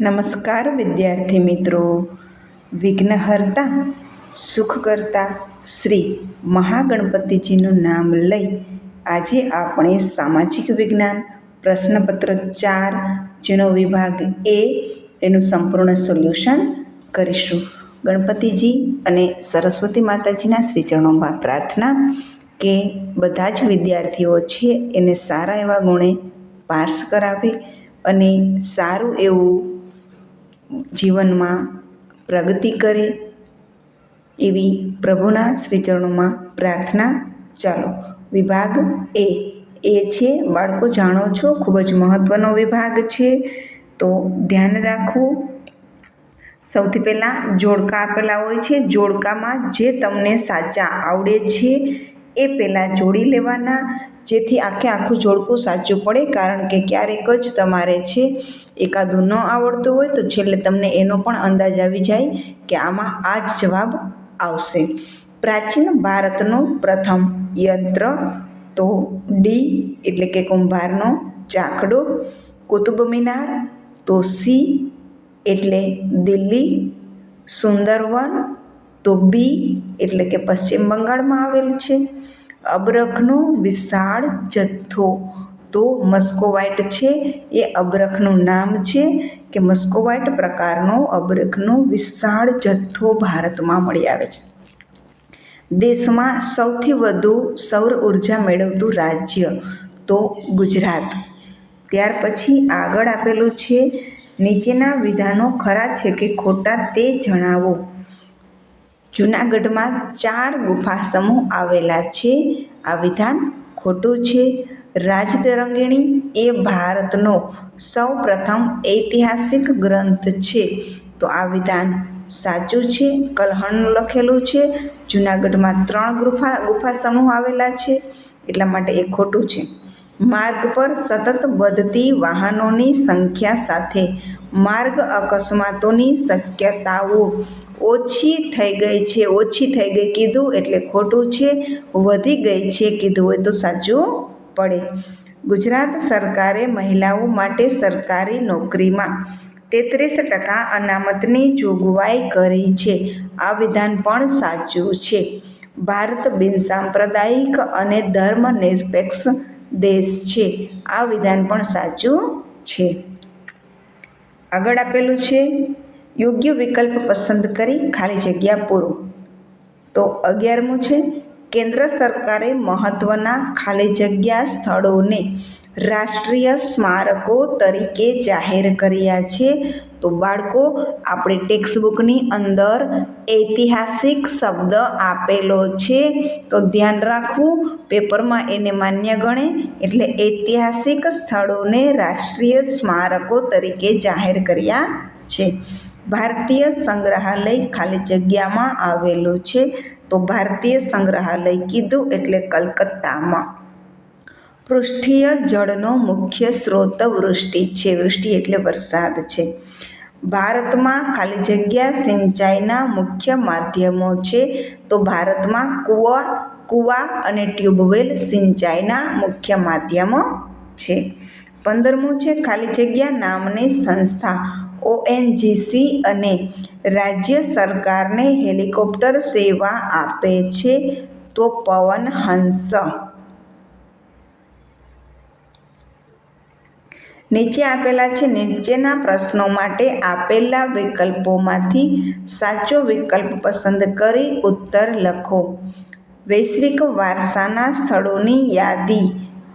નમસ્કાર વિદ્યાર્થી મિત્રો. વિઘ્નહર્તા, સુખકર્તા શ્રી મહાગણપતિજીનું નામ લઈ આજે આપણે સામાજિક વિજ્ઞાન, પ્રશ્નપત્ર ચાર, જેનો વિભાગ એ, એનું સંપૂર્ણ સોલ્યુશન કરીશું. ગણપતિજી અને સરસ્વતી માતાજીના શ્રીચરણોમાં પ્રાર્થના કે બધા જ વિદ્યાર્થીઓ છે એને સારા એવા ગુણે પાસ કરાવે અને સારું એવું જીવનમાં પ્રગતિ કરે એવી પ્રભુના શ્રીચરણોમાં પ્રાર્થના ચાલો. વિભાગ એ. એ છે, બાળકો જાણો છો, ખૂબ જ મહત્ત્વનો વિભાગ છે. તો ધ્યાન રાખવું સૌથી પહેલાં જોડકા આપેલા હોય છે. જોડકામાં જે તમને સાચા આવડે છે એ પહેલાં જોડી લેવાના, જેથી આખે આખું જોડકું સાચું પડે, કારણ કે ક્યારેક જ તમારે છે એકાદું ન આવડતું હોય, તો છેલ્લે તમને એનો પણ અંદાજ આવી જાય કે આમાં આ જ જવાબ આવશે. પ્રાચીન ભારતનું પ્રથમ યંત્ર તો ડી, એટલે કે કુંભારનો ચાકડો કુતુબ મિનાર તો સી, એટલે દિલ્હી, સુંદરવન તો બી એટલે કે પશ્ચિમ બંગાળમાં આવેલું છે. અબરખનો વિશાળ જથ્થો. તો મસ્કોવાઇટ છે. એ અબરખનું નામ છે કે મસ્કોવાઇટ પ્રકારનો અબરખનો વિશાળ જથ્થો ભારતમાં મળી આવે છે. દેશમાં સૌથી વધુ સૌર ઊર્જા મેળવતું રાજ્ય તો ગુજરાત. ત્યાર પછી આગળ આપેલું છે. નીચેના વિધાનો ખરા છે કે ખોટા તે જણાવો. જૂનાગઢમાં ચાર ગુફા સમૂહ આવેલા છે. આ વિધાન ખોટું છે. રાજતરંગિણી એ ભારતનો સૌ પ્રથમ ઐતિહાસિક ગ્રંથ છે. તો આ વિધાન સાચું છે? કલહણ લખેલું છે. જૂનાગઢમાં ત્રણ ગુફા ગુફા સમૂહ આવેલા છે. એટલા માટે એ ખોટું છે. માર્ગ પર સતત વધતી વાહનોની સંખ્યા સાથે માર્ગ અકસ્માતોની શક્યતાઓ ઓછી થઈ ગઈ છે. ઓછી થઈ ગઈ કીધું એટલે ખોટું છે. વધી ગઈ છે કીધું હોય તો સાચું પડે. ગુજરાત સરકારે મહિલાઓ માટે સરકારી નોકરીમાં તેત્રીસ ટકા અનામતની જોગવાઈ કરી છે. આ વિધાન પણ સાચું છે. ભારત બિનસાંપ્રદાયિક અને ધર્મનિરપેક્ષ દેશ છે. આ વિધાન પણ સાચું છે. આગળ આપેલું છે, યોગ્ય વિકલ્પ પસંદ કરી ખાલી જગ્યા પૂરો. તો અગિયારમું છે, કેન્દ્ર સરકારે મહત્ત્વના ખાલી જગ્યા સ્થળોને રાષ્ટ્રીય સ્મારકો તરીકે જાહેર કર્યા છે. તો બાળકો, આપણે ટેક્સ્ટબુકની અંદર ઐતિહાસિક શબ્દ આપેલો છે. તો ધ્યાન રાખવું, પેપરમાં એને માન્ય ગણે એટલે ઐતિહાસિક સ્થળોને રાષ્ટ્રીય સ્મારકો તરીકે જાહેર કર્યા છે. ભારતીય સંગ્રહાલય ખાલી જગ્યામાં આવેલું છે. તો ભારતીય સંગ્રહાલય કીધું એટલે કલકત્તામાં. પૃષ્ઠીય જળનો મુખ્ય સ્ત્રોત વૃષ્ટિ છે. વૃષ્ટિ એટલે વરસાદ છે. ભારતમાં ખાલી જગ્યા સિંચાઈના મુખ્ય માધ્યમો છે. તો ભારતમાં કૂવા કૂવા અને ટ્યુબવેલ સિંચાઈના મુખ્ય માધ્યમો છે. પંદરમું છે ખાલી જગ્યા નામની સંસ્થા. ઓએનજીસી અને રાજ્ય સરકારને હેલિકોપ્ટર સેવા આપે છે. તો પવન હંસ. નીચે આપેલા છે, નીચેના પ્રશ્નો માટે આપેલા વિકલ્પોમાંથી સાચો વિકલ્પ પસંદ કરી ઉત્તર લખો. વૈશ્વિક વારસાના સ્થળોની યાદી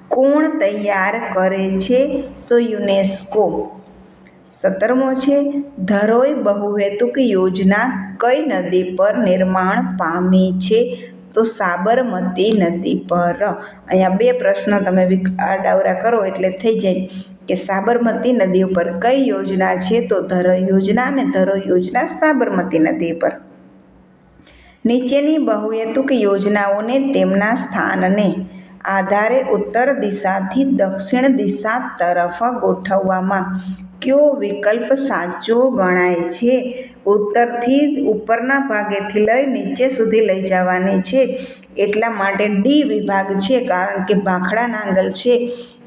કોણ તૈયાર કરે છે તો યુનેસ્કો. સત્તરમો છે, ધરોઈ બહુહેતુક યોજના કઈ નદી પર નિર્માણ પામી છે તો સાબરમતી નદી પર. અહીંયા બે પ્રશ્ન તમે ડાવરા કરો એટલે થઈ જાય. કે સાબરમતી નદી ઉપર કઈ યોજના છે તો ધરો યોજના અને ધરો યોજના સાબરમતી નદી પર. નીચેની બહુહેતુક યોજનાઓને તેમના સ્થાનને આધારે ઉત્તર દિશાથી દક્ષિણ દિશા તરફ ગોઠવવામાં કયો વિકલ્પ સાચો ગણાય છે ઉત્તરથી ઉપરના ભાગેથી લઈ નીચે સુધી લઈ જવાની છે. એટલા માટે ડી વિભાગ છે, કારણ કે ભાખડા નાંગલ છે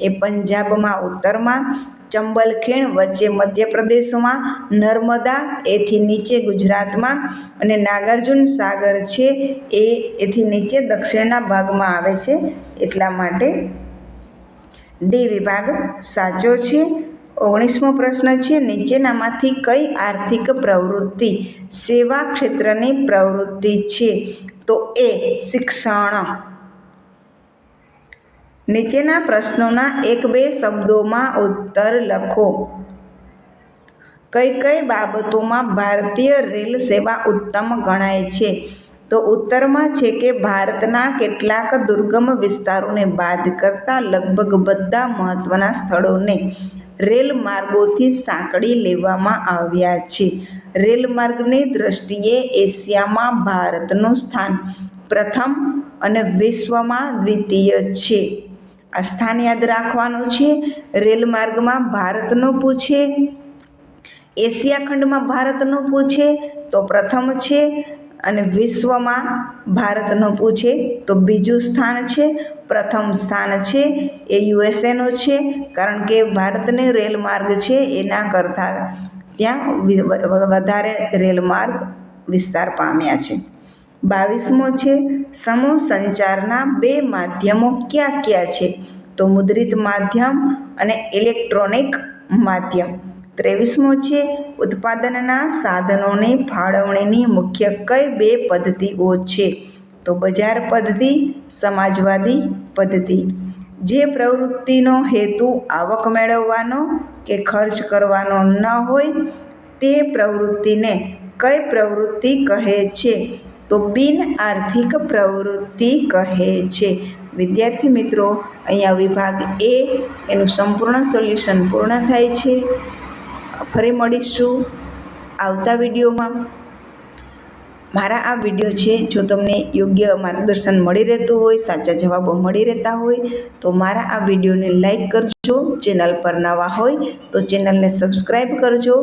એ પંજાબમાં, ઉત્તરમાં ચંબલ ખીણ વચ્ચે મધ્યપ્રદેશમાં, નર્મદા એથી નીચે ગુજરાતમાં અને નાગાર્જુન સાગર છે એ એથી નીચે દક્ષિણના ભાગમાં આવે છે. એટલા માટે ડી વિભાગ સાચો છે. ઓગણીસમો પ્રશ્ન છે, નીચેનામાંથી કઈ આર્થિક પ્રવૃત્તિ સેવા ક્ષેત્રની પ્રવૃત્તિ છે? તો એ શિક્ષણ. નીચેના પ્રશ્નોના એક બે શબ્દોમાં ઉત્તર લખો. કઈ કઈ બાબતોમાં ભારતીય રેલ સેવા ઉત્તમ ગણાય છે? તો ઉત્તરમાં છે કે ભારતના કેટલાક દુર્ગમ વિસ્તારોને બાદ કરતાં લગભગ બધા મહત્ત્વના સ્થળોને રેલ માર્ગોથી સાંકળી લેવામાં આવ્યા છે. રેલ માર્ગની દૃષ્ટિએ એશિયામાં ભારતનું સ્થાન પ્રથમ અને વિશ્વમાં દ્વિતીય છે. આ સ્થાન યાદ રાખવાનું છે. રેલ માર્ગમાં ભારતનું પૂછે, એશિયા ખંડમાં ભારતનું પૂછે તો પ્રથમ છે અને વિશ્વમાં ભારતનું પૂછે તો બીજું સ્થાન છે, પ્રથમ સ્થાન છે, એ યુએસએનું છે, કારણ કે ભારતને રેલ માર્ગ છે એના કરતાં ત્યાં વધારે રેલ માર્ગ વિસ્તાર પામ્યા છે. બાવીસમો છે, સમૂહ સંચારના બે માધ્યમો ક્યાં ક્યાં છે? તો મુદ્રિત માધ્યમ અને ઇલેક્ટ્રોનિક માધ્યમ. ત્રેવીસમો છે. ઉત્પાદનના સાધનોની ફાળવણીની મુખ્ય કઈ બે પદ્ધતિઓ છે? તો બજાર પદ્ધતિ, સમાજવાદી પદ્ધતિ. જે પ્રવૃત્તિનો હેતુ આવક મેળવવાનો કે ખર્ચ કરવાનો ન હોય, તે પ્રવૃત્તિને કઈ પ્રવૃત્તિ કહે છે? તો બિન આર્થિક પ્રવૃત્તિ કહે છે. વિદ્યાર્થી મિત્રો, અહીંયા વિભાગ એ એનું સંપૂર્ણ સોલ્યુશન પૂર્ણ થાય છે. ફરી મળીશું આવતા વિડીયોમાં. મારા આ વીડિયો છે, જો તમને યોગ્ય માર્ગદર્શન મળી રહેતું હોય, સાચા જવાબો મળી રહેતા હોય, તો મારા આ વિડીયોને લાઈક કરજો. ચેનલ પર નવા હોય, તો ચેનલને સબસ્ક્રાઈબ કરજો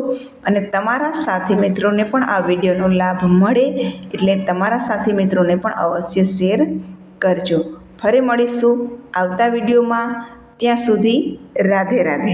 અને તમારા સાથી મિત્રોને પણ આ વિડીયોનો લાભ મળે એટલે તમારા સાથી મિત્રોને પણ અવશ્ય શેર કરજો. ફરી મળીશું આવતા વિડીયોમાં. ત્યાં સુધી રાધે રાધે.